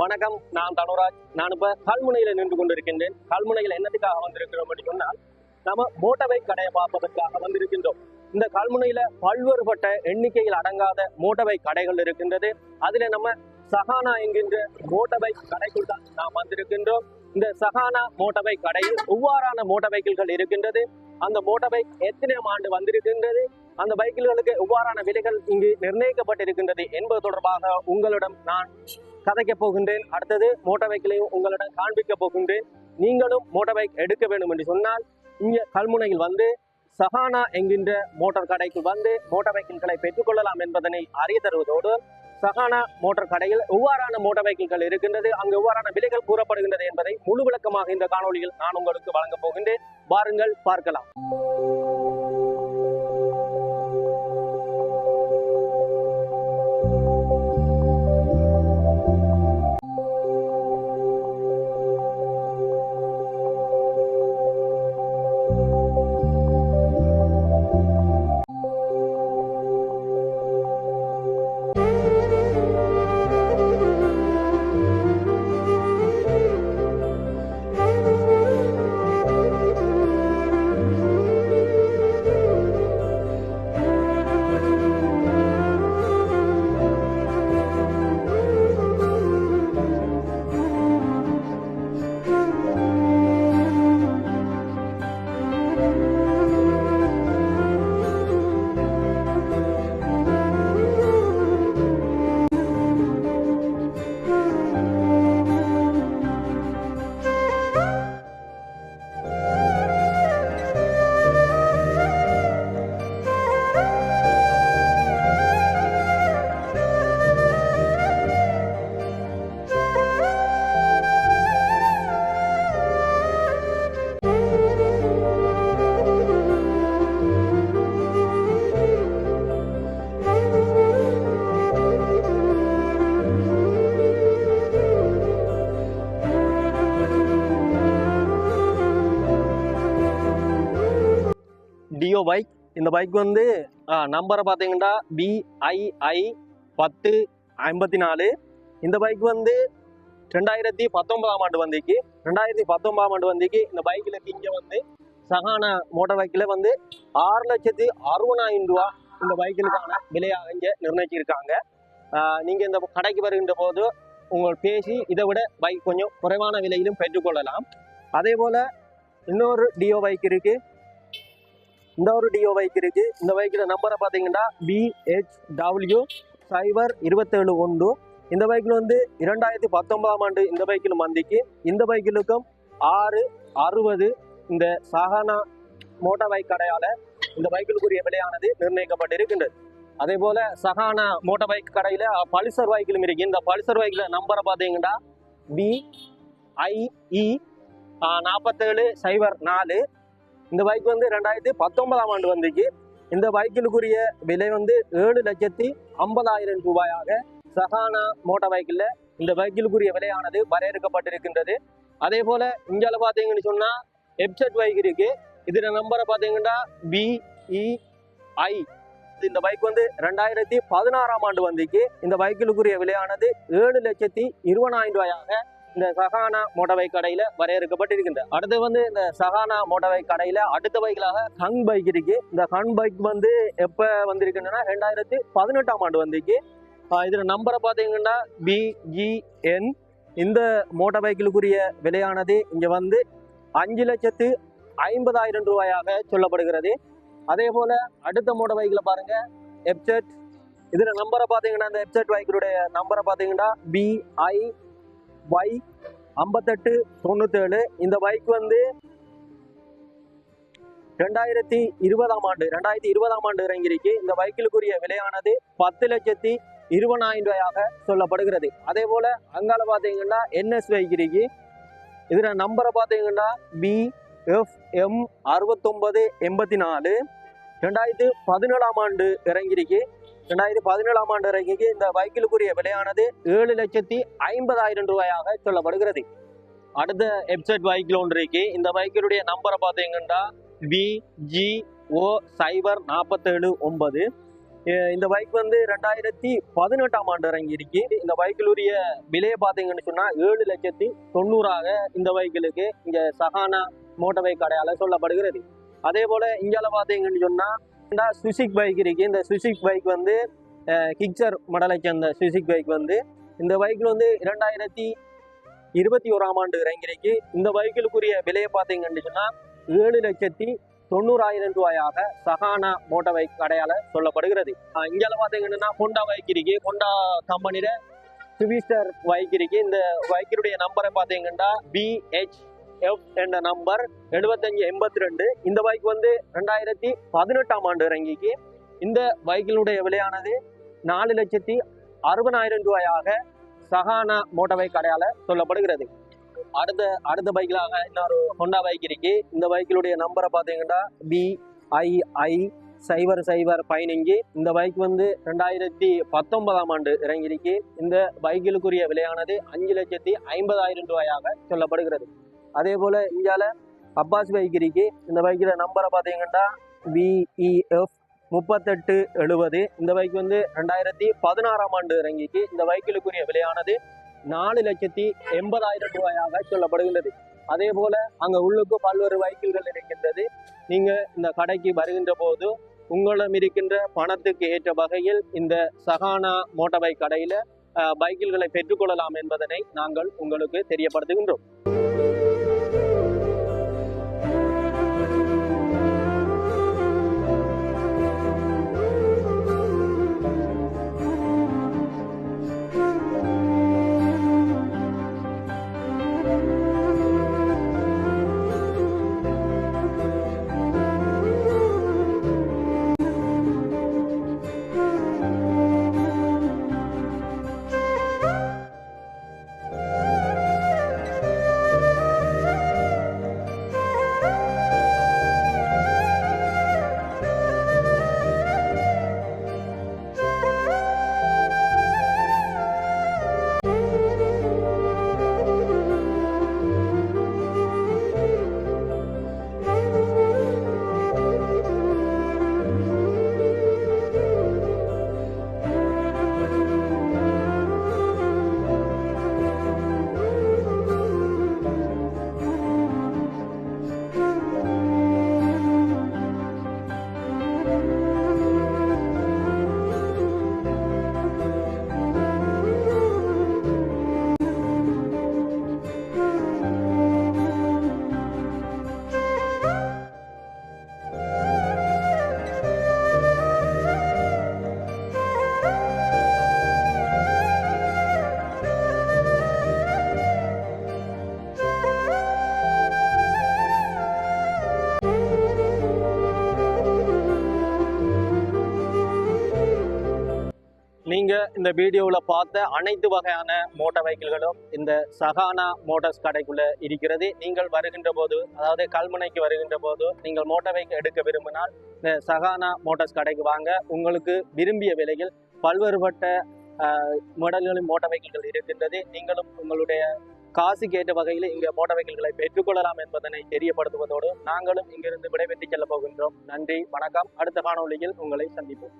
வணக்கம் நான் தனுராஜ். நான் இப்ப கல்முனையில நின்று கொண்டிருக்கின்றேன். கல்முனையில் என்னத்துக்காக வந்திருக்கிறோம் அப்படின்னு சொன்னால் நம்ம மோட்டவை கடையை பார்ப்பதற்காக வந்திருக்கின்றோம். இந்த கல்முனையில பல்வேறுபட்ட எண்ணிக்கையில் அடங்காத மோட்டவை கடைகள் இருக்கின்றது. அதுல நம்ம சஹானா என்கின்ற மோட்டவை கடைக்குள் தான் நாம் வந்திருக்கின்றோம். இந்த சஹானா மோட்டவை கடையில் ஒவ்வாறான மோட்டார் இருக்கின்றது. அந்த மோட்டார் பைக் எத்தனை ஆண்டு வந்திருக்கின்றது? அந்த பைக்கில்களுக்கு எவ்வாறான விலைகள் இங்கு நிர்ணயிக்கப்பட்டிருக்கின்றது என்பது தொடர்பாக உங்களிடம் நான் கதைக்க போகின்றேன். அடுத்தது மோட்டார் பைக்கிலையும் உங்களிடம் காண்பிக்க போகின்றேன். நீங்களும் மோட்டார் பைக் எடுக்க வேண்டும் என்று சொன்னால் இங்கே கல்முனையில் வந்து சஹானா என்கின்ற மோட்டார் கடைக்கு வந்து மோட்டார் பைக்கிள்களை பெற்றுக்கொள்ளலாம் என்பதனை அறிய தருவதோடு சஹானா மோட்டார் கடையில் எவ்வாறான மோட்டார் பைக்கிள்கள் இருக்கின்றது. அங்கு எவ்வாறான விலைகள் கூறப்படுகின்றது என்பதை முழு விளக்கமாக இந்த காணொலியில் நான் உங்களுக்கு வழங்கப் போகின்றேன். பாருங்கள் பார்க்கலாம். பைக் இந்த பைக் வந்து நம்பரை பார்த்தீங்கன்னா பிஐஐ பத்து ஐம்பத்தி நாலு இந்த பைக் வந்து ரெண்டாயிரத்தி பத்தொன்பதாம் ஆண்டு வந்திக்கு ரெண்டாயிரத்தி பத்தொன்பதாம் ஆண்டு வந்திக்கு இந்த பைக்கில் இங்கே வந்து சகான மோட்டார் பைக்கில் வந்து ஆறு லட்சத்தி அறுபதாயிரம் ரூபா இந்த பைக்கிலுக்கான விலையாக இங்கே நிர்ணயிச்சிருக்காங்க. நீங்கள் இந்த கடைக்கு வருகின்ற போது உங்கள் பேசி இதை விட பைக் கொஞ்சம் குறைவான விலையிலும் பெற்றுக்கொள்ளலாம். அதே போல் இன்னொரு டியோ பைக் இருக்குது இந்த ஒரு டியோ பைக் இருக்கு. இந்த பைக்கில் நம்பரை பார்த்தீங்கன்னா பிஹெச்டபிள்யூ சைபர் இருபத்தேழு ஒன்று. இந்த பைக்கில் வந்து இரண்டாயிரத்தி பத்தொன்பதாம் ஆண்டு இந்த பைக்கில் மந்திக்கு. இந்த பைக்கிலுக்கும் ஆறு அறுபது இந்த சஹானா மோட்டார் பைக் கடையால் இந்த பைக்கிலுக்குரிய விலையானது நிர்ணயிக்கப்பட்டிருக்கின்றது. அதே போல சஹானா மோட்டார் பைக் கடையில் பல்சர் பைக்கிலும் இருக்கு. இந்த பல்சர் பைக்கில் நம்பரை பார்த்தீங்கன்னா பி ஐஇ நாற்பத்தேழு சைபர் நாலு இந்த பைக் வந்து ரெண்டாயிரத்தி பத்தொன்பதாம் ஆண்டு வந்துச்சு இந்த பைக்கிலுக்குரிய விலை வந்து ஏழு லட்சத்தி ஐம்பதாயிரம் ரூபாயாக சஹானா மோட்டார் பைக்கில் இந்த பைக்கிலுக்குரிய விலையானது வரையறுக்கப்பட்டிருக்கின்றது. அதே போல இங்கால பார்த்தீங்கன்னு சொன்னால் எப்செட் பைக் இருக்கு. இதில் நம்பரை பார்த்தீங்கன்னா பிஇஐ இந்த பைக் வந்து ரெண்டாயிரத்தி பதினாறாம் ஆண்டு வந்துக்கு இந்த பைக்கிலுக்குரிய விலையானது ஏழு லட்சத்தி இருபதாயிரம் ரூபாயாக இந்த சஹானா மோட்டார் பைக் கடையில வரையறுக்கப்பட்டிருக்கின்றது அடுத்து வந்து இந்த சஹானா மோட்டார் பைக் கடையில அடுத்த பைக்கிலாக ஹங் பைக் இருக்கு. இந்த ஹங் பைக் வந்து எப்ப வந்திருக்குன்னா ரெண்டாயிரத்தி பதினெட்டாம் ஆண்டு வந்துச்சு இதில் இதுல நம்பரை பார்த்தீங்கன்னா பிஜிஎன் இந்த மோட்டார் பைக்கிலுக்குரிய விலையானது இங்க வந்து அஞ்சு லட்சத்து ஐம்பதாயிரம் ரூபாயாக சொல்லப்படுகிறது. அதே போல அடுத்த மோட்டார் பைக்கில் பாருங்க எப்செட் இதுல நம்பரை பார்த்தீங்கன்னா இந்த எப்செட் பைக்கினுடைய நம்பரை பார்த்தீங்கன்னா பிஐ ஒய் ஐம்பத்தெட்டு தொண்ணூத்தேழு. இந்த பைக் வந்து ரெண்டாயிரத்தி இருபதாம் ஆண்டு ரெண்டாயிரத்தி இருபதாம் ஆண்டு இறங்கிருக்கு இந்த பைக்கிலுக்குரிய விலையானது பத்து லட்சத்தி இருபதாயிரம் ரூபாயாக சொல்லப்படுகிறது. அதே போல அங்கால பார்த்தீங்கன்னா என்எஸ் பைக் இருக்கு இதில் நம்பரை பார்த்தீங்கன்னா பி எஃப் எம் அறுபத்தொன்பது எண்பத்தி நாலு. ரெண்டாயிரத்தி பதினேழாம் ஆண்டு இறங்கிருக்கு ரெண்டாயிரத்தி பதினேழாம் ஆண்டு இறங்கிக்கு இந்த பைக்கிலுக்குரிய விலையானது ஏழு லட்சத்தி ஐம்பதாயிரம் ரூபாயாக சொல்லப்படுகிறது. அடுத்த எப்செட் பைக்கில் ஒன்று இருக்கு. இந்த பைக்கினுடைய நம்பரை பார்த்தீங்கன்னா விஜிஓ ஜி ஓ சைபர் நாற்பத்தேழு ஒன்பது. இந்த பைக் வந்து ரெண்டாயிரத்தி பதினெட்டாம் ஆண்டு இறங்கி இருக்கு. இந்த பைக்கிலுடைய விலையை பார்த்தீங்கன்னு சொன்னால் ஏழு லட்சத்தி தொண்ணூறாக இந்த பைக்கிலுக்கு இங்கே சஹானா மோட்டர் பைக் கடையால் சொல்லப்படுகிறது. அதே போல் இங்கால பார்த்தீங்கன்னு சொன்னால் இந்த சுசிக் பைக் இருக்குது இந்த சுசிக் பைக் வந்து கிக்சர் மடலை சேர்ந்த சுசிக் பைக் வந்து இந்த பைக்கில் வந்து இரண்டாயிரத்தி இருபத்தி ஓராம் ஆண்டு இறங்கிருக்கு இந்த பைக்கிலுக்குரிய விலையை பார்த்தீங்கன்னு சொன்னால் ஏழு லட்சத்தி தொண்ணூறாயிரம் ரூபாயாக சஹானா மோட்டார் பைக் கடையால சொல்லப்படுகிறது. ஆஹ் இங்கால பார்த்தீங்கன்னா ஹோண்டா பைக் இருக்கு. ஹோண்டா கம்பெனியில சுவிஸ்டர் பைக் இருக்கு. இந்த பைக்கினுடைய நம்பரை பார்த்தீங்கன்னா பிஹெச் எஃப் என்ற நம்பர் எழுபத்தஞ்சு எண்பத்தி ரெண்டு இந்த பைக் வந்து ரெண்டாயிரத்தி பதினெட்டாம் ஆண்டு இறங்கிக்கு இந்த பைக்கினுடைய விலையானது நாலு லட்சத்தி அறுபதாயிரம் ரூபாயாக சஹானா மோட்டார் பைக் கடையால சொல்லப்படுகிறது. அடுத்த அடுத்த பைக்கிலாக இன்னொரு ஹொண்டா பைக் இருக்கு. இந்த பைக்கினுடைய நம்பரை பார்த்தீங்கன்னா பிஐஐ சைபர் சைபர் பயணிங்கி. இந்த பைக் வந்து ரெண்டாயிரத்தி பத்தொன்பதாம் ஆண்டு இறங்கியிருக்கு. இந்த பைக்கிலுக்குரிய விலையானது அஞ்சு லட்சத்தி ஐம்பதாயிரம் ரூபாயாக சொல்லப்படுகிறது. அதே போல இந்தியாவில் அப்பாஸ் பைக் இருக்கு இந்த பைக்கில் நம்பரை பார்த்தீங்கன்னா விஇஎஃப் முப்பத்தெட்டு எழுபது. இந்த பைக் வந்து ரெண்டாயிரத்தி பதினாறாம் ஆண்டு இறங்கிக்கு இந்த பைக்கிலுக்குரிய விலையானது நாலு லட்சத்தி எண்பதாயிரம் ரூபாயாக சொல்லப்படுகின்றது. அதே போல அங்க உள்ளுக்கு பல்வேறு பைக்குகள் இருக்கின்றது. நீங்க இந்த கடைக்கு வருகின்ற போது உங்களிடம் இருக்கின்ற பணத்துக்கு ஏற்ற வகையில் இந்த சகானா மோட்டார் பைக் கடையில பைக்கில்களை பெற்றுக்கொள்ளலாம் என்பதனை நாங்கள் உங்களுக்கு தெரியப்படுத்துகின்றோம். நீங்கள் இந்த வீடியோவில் பார்த்த அனைத்து வகையான மோட்டார் வெஹிக்கிள்களும் இந்த சகானா மோட்டார்ஸ் கடைக்குள்ளே இருக்கிறது. நீங்கள் வருகின்ற போது அதாவது கல்முனைக்கு வருகின்ற போது நீங்கள் மோட்டார் வெஹிக்கிள் எடுக்க விரும்பினால் இந்த சகானா மோட்டார்ஸ் கடைக்கு வாங்க. உங்களுக்கு விரும்பிய விலையில் பல்வேறுபட்ட மாடல்களின் மோட்டார் வெஹிக்கிள்கள் இருக்கின்றது. நீங்களும் உங்களுடைய காசுக்கு ஏற்ற வகையில் இங்கே மோட்டார் வெஹிக்கிள்களை பெற்றுக்கொள்ளலாம் என்பதனை தெரியப்படுத்துவதோடு நாங்களும் இங்கிருந்து விடைபெற்று செல்ல போகின்றோம். நன்றி வணக்கம். அடுத்த காணொலியில் உங்களை சந்திப்போம்.